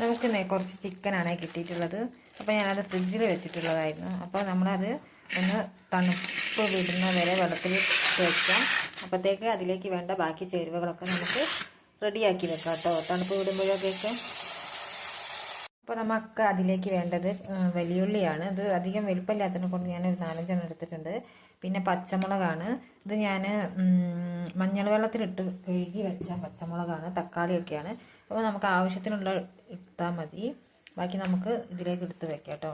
നമുക്ക് കുറച്ച് ചിക്കനാണ് കിട്ടിയിട്ടുള്ളത്. അപ്പോൾ ഞാനത് ഫ്രിഡ്ജിൽ വെച്ചിട്ടുള്ളതായിരുന്നു. അപ്പോൾ നമ്മളത് ഒന്ന് തണുപ്പ് വിടുന്ന വരെ വെള്ളത്തിൽ വെക്കാം അപ്പോഴത്തേക്ക് അതിലേക്ക് വേണ്ട ബാക്കി ചേരുവകളൊക്കെ നമുക്ക് റെഡിയാക്കി വെക്കാം കേട്ടോ. തണുപ്പ് വിടുമ്പോഴൊക്കെ അപ്പോൾ നമുക്ക് അതിലേക്ക് വേണ്ടത് വലിയുള്ളിയാണ്. ഇത് അധികം വലുപ്പമില്ലാത്തതിനെ കൊണ്ട് ഞാനൊരു നാലഞ്ചെണ്ണം എടുത്തിട്ടുണ്ട്. പിന്നെ പച്ചമുളകാണ്. ഇത് ഞാൻ മഞ്ഞൾ വെള്ളത്തിലിട്ട് കഴുകി വെച്ച പച്ചമുളകാണ്. തക്കാളിയൊക്കെയാണ്. അപ്പോൾ നമുക്ക് ആവശ്യത്തിനുള്ള ഇട്ടാൽ മതി. ബാക്കി നമുക്ക് ഇതിലേക്ക് എടുത്ത് വെക്കാം കേട്ടോ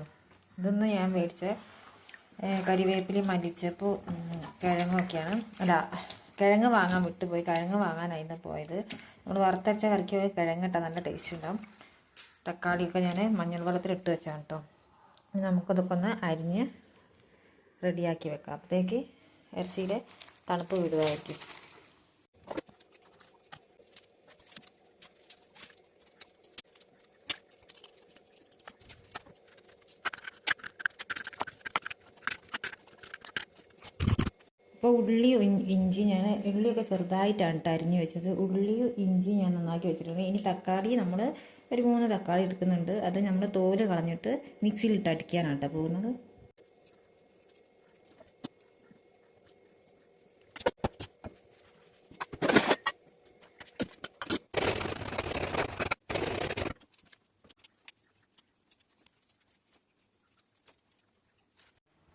ഇതൊന്ന് ഞാൻ മേടിച്ച കരിവേപ്പിലി മല്ലിച്ചപ്പ് കിഴങ്ങൊക്കെയാണ് അല്ല കിഴങ്ങ് വാങ്ങാൻ വിട്ടുപോയി. കിഴങ്ങ് വാങ്ങാനായിരുന്നു പോയത്. നമ്മൾ വറുത്തരച്ച കറിക്ക് പോയി കിഴങ്ങ് ഇട്ടാൽ നല്ല ടേസ്റ്റ് ഉണ്ടാവും. തക്കാളിയൊക്കെ ഞാൻ മഞ്ഞൾ വെള്ളത്തിൽ ഇട്ട് വെച്ചാണ് കേട്ടോ ഇനി നമുക്കിതൊക്കെ ഒന്ന് അരിഞ്ഞ് റെഡിയാക്കി വെക്കാം. അപ്പോഴത്തേക്ക് ഇറച്ചിയിൽ തണുപ്പ് വിടുമായിരിക്കും ഇപ്പോൾ ഉള്ളിയും ഇഞ്ചി ഞാൻ ഉള്ളിയൊക്കെ ചെറുതായിട്ടാണ് കേട്ടോ അരിഞ്ഞ് വെച്ചത്. ഉള്ളിയും ഇഞ്ചി ഞാൻ നന്നാക്കി വെച്ചിട്ടുണ്ട്. ഇനി തക്കാളി നമ്മൾ ഒരു മൂന്ന് തക്കാളി എടുക്കുന്നുണ്ട്. അത് നമ്മൾ തോൽ കളഞ്ഞിട്ട് മിക്സിയിലിട്ട് അടിക്കാനാണ് കേട്ടോ പോകുന്നത്.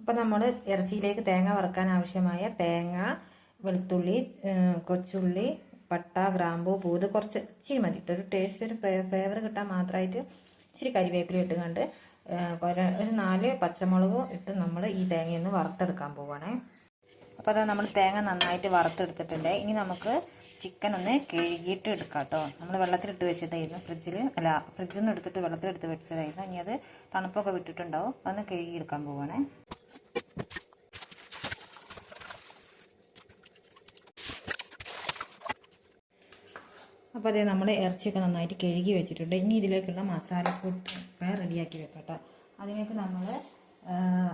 അപ്പം നമ്മൾ ഇറച്ചിയിലേക്ക് തേങ്ങ വറുക്കാൻ ആവശ്യമായ തേങ്ങ വെളുത്തുള്ളി കൊച്ചുള്ളി പട്ട ഗ്രാമ്പു പൂത് കുറച്ച് ഇച്ചിരി മതി. ഒരു ടേസ്റ്റ് ഒരു ഫ്ലേവർ കിട്ടാൻ മാത്രമായിട്ട് ഇച്ചിരി കരിവേപ്പില ഇട്ടുകൊണ്ട് കണ്ട് ഒരു നാല് പച്ചമുളകും ഇട്ട് നമ്മൾ ഈ തേങ്ങയൊന്ന് വറുത്തെടുക്കാൻ പോവുകയാണേ അപ്പോൾ അത് നമ്മൾ തേങ്ങ നന്നായിട്ട് വറുത്തെടുത്തിട്ടുണ്ട്. ഇനി നമുക്ക് ചിക്കൻ ഒന്ന് കഴുകിയിട്ട് എടുക്കാം കേട്ടോ. നമ്മൾ വെള്ളത്തിലിട്ട് വെച്ചതായിരുന്നു ഫ്രിഡ്ജിൽ അല്ല ഫ്രിഡ്ജിൽ നിന്ന് എടുത്തിട്ട് വെള്ളത്തിലെടുത്ത് വെച്ചതായിരുന്നു. ഇനി അത് തണുപ്പൊക്കെ വിട്ടിട്ടുണ്ടാവും. അതൊന്ന് കഴുകിയെടുക്കാൻ പോവുകയാണേ അപ്പോൾ അതേ നമ്മൾ ഇറച്ചിയൊക്കെ നന്നായിട്ട് കഴുകി വെച്ചിട്ടുണ്ട്. ഇനി ഇതിലേക്കുള്ള മസാലക്കൂട്ടൊക്കെ റെഡിയാക്കി വെക്കട്ടെ. കേട്ടോ അതിലേക്ക് നമ്മൾ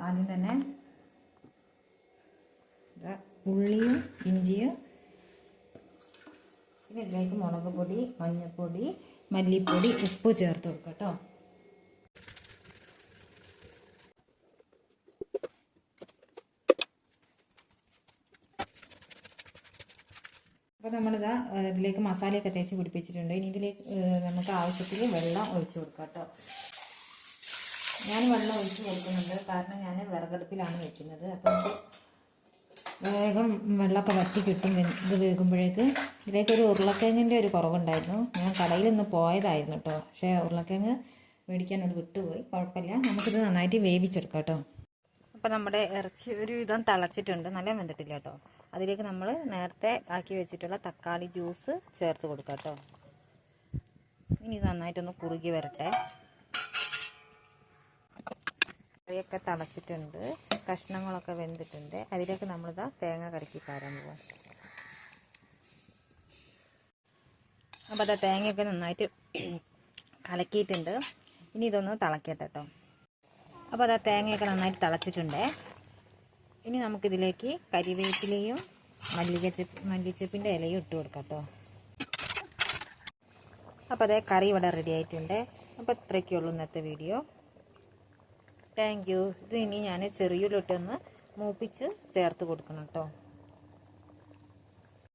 ആദ്യം തന്നെ ഉള്ളിയും ഇഞ്ചിയും ഇതിലേക്ക് മുളക് പൊടി മഞ്ഞൾപ്പൊടി മല്ലിപ്പൊടി ഉപ്പ് ചേർത്ത് കൊടുക്കാം കേട്ടോ അപ്പോൾ നമ്മളിതാ ഇതിലേക്ക് മസാലയൊക്കെ തേച്ച് പിടിപ്പിച്ചിട്ടുണ്ട്. ഇനി ഇതിലേക്ക് നമുക്ക് ആവശ്യത്തിൽ വെള്ളം ഒഴിച്ചു കൊടുക്കാം കേട്ടോ. ഞാൻ വെള്ളം ഒഴിച്ച് കൊടുക്കുന്നുണ്ട്. കാരണം ഞാൻ വിറകടുപ്പിലാണ് വെക്കുന്നത്. അപ്പോൾ വേഗം വെള്ളമൊക്കെ വറ്റി കിട്ടും. ഇത് വേകുമ്പോഴേക്ക് ഇതിലേക്ക് ഒരു ഉരുളക്കിഴങ്ങിന്റെ ഒരു കുറവുണ്ടായിരുന്നു. ഞാൻ കടയിൽ നിന്ന് പോയതായിരുന്നു കേട്ടോ. പക്ഷേ ഉരുളക്കിഴങ്ങ് മേടിക്കാൻ ഒരു വിട്ടുപോയി. കുഴപ്പമില്ല. നമുക്കിത് നന്നായിട്ട് വേവിച്ചെടുക്കാം കേട്ടോ. അപ്പോൾ നമ്മുടെ ഇറച്ചി ഒരു വിധം തിളച്ചിട്ടുണ്ട്. നല്ല വെന്തിട്ടില്ല കേട്ടോ. അതിലേക്ക് നമ്മൾ നേരത്തെ ആക്കി വെച്ചിട്ടുള്ള തക്കാളി ജ്യൂസ് ചേർത്ത് കൊടുക്കാം കേട്ടോ. ഇനി നന്നായിട്ടൊന്ന് കുറുകി വരട്ടെ. കറിയൊക്കെ തിളച്ചിട്ടുണ്ട് കഷ്ണങ്ങളൊക്കെ വെന്തിട്ടുണ്ട്. അതിലേക്ക് നമ്മളിതാ തേങ്ങ കലക്കി പാരാൻ പോവാം. അപ്പോൾ അതാ തേങ്ങയൊക്കെ നന്നായിട്ട് കലക്കിയിട്ടുണ്ട്. ഇനി ഇതൊന്ന് തിളക്കട്ടെ കേട്ടോ. അപ്പോൾ അതാ തേങ്ങയൊക്കെ നന്നായിട്ട് തിളച്ചിട്ടുണ്ട്. ഇനി നമുക്കിതിലേക്ക് കരിവേപ്പിലയും മല്ലികച്ചപ്പ് മല്ലിച്ചെപ്പിന്റെ ഇലയും ഇട്ട് കൊടുക്കാം കേട്ടോ അപ്പോൾ അതേ കറി ഇവിടെ റെഡി ആയിട്ടുണ്ട്. അപ്പോൾ ഇത്രയ്ക്കുള്ളൂ ഇന്നത്തെ വീഡിയോ താങ്ക് യു ഇത് ഇനി ഞാൻ ചെറിയുള്ളിട്ടൊന്ന് മൂപ്പിച്ച് ചേർത്ത് കൊടുക്കണം കേട്ടോ